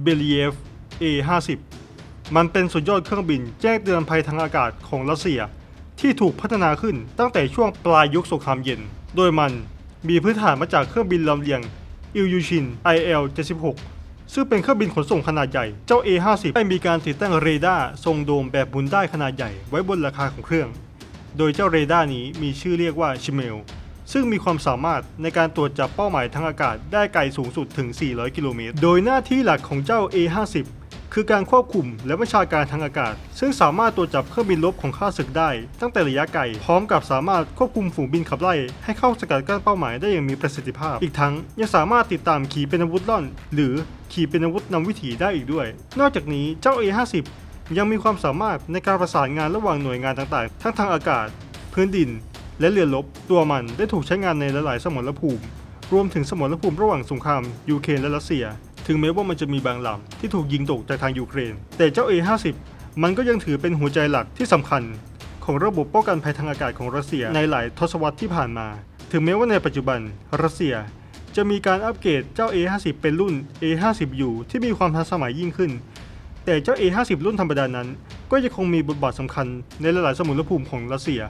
เบลีเยฟ A50 มันเป็นสุดยอดเครื่องบินแจ้งเตือนภัยทางอากาศของรัสเซีย ที่ถูกพัฒนาขึ้นตั้งแต่ช่วงปลายยุคสงครามเย็น โดยมันมีพื้นฐานมาจากเครื่องบินลำเลียงอิลยูชิน IL-76 ซึ่งเป็นเครื่องบินขนส่งขนาดใหญ่ เจ้า A50 ได้มีการติดตั้งเรดาร์ทรงโดมแบบหมุนได้ขนาดใหญ่ไว้บนหลังคาของเครื่อง โดยเจ้าเรดาร์นี้มีชื่อเรียกว่าชิเมล ซึ่งมีความสามารถในการตรวจจับเป้าหมายทางอากาศได้ไกลสูงสุดถึง 400 กิโลเมตร โดยหน้าที่หลักของเจ้า A50 คือการควบคุมและบัญชาการทางอากาศ ซึ่งสามารถตรวจจับเครื่องบินรบของข้าศึกได้ ตั้งแต่ระยะไกล พร้อมกับสามารถควบคุมฝูงบินขับไล่ ให้เข้าสกัดกั้นเป้าหมายได้อย่างมีประสิทธิภาพ อีกทั้งยังสามารถติดตามขีปนาวุธล่อน หรือขีปนาวุธนำวิถีได้อีกด้วย นอกจากนี้เจ้า A50 ยังมีความสามารถในการประสานงานระหว่างหน่วยงานต่างๆ ทั้งทางอากาศ พื้นดิน และเรือรบตัวมันได้ถูกใช้งานในหลายๆ สมรภูมิ รวมถึงสมรภูมิระหว่างสงครามยูเครนและรัสเซีย ถึงแม้ว่ามันจะมีบางลำที่ถูกยิงตกจากทางยูเครน แต่เจ้า A50 มันก็ยังถือเป็นหัวใจหลักที่สำคัญ ของระบบป้องกันภัยทางอากาศของรัสเซียในหลายทศวรรษที่ผ่านมา ถึงแม้ว่าในปัจจุบันรัสเซียจะมีการอัปเกรดเจ้า A50 เป็นรุ่น A50U ที่มีความทันสมัยยิ่งขึ้น แต่เจ้า A50 รุ่นธรรมดานั้น ก็ยังคงมีบทบาทสำคัญในหลายๆสมุรภูมิของรัสเซีย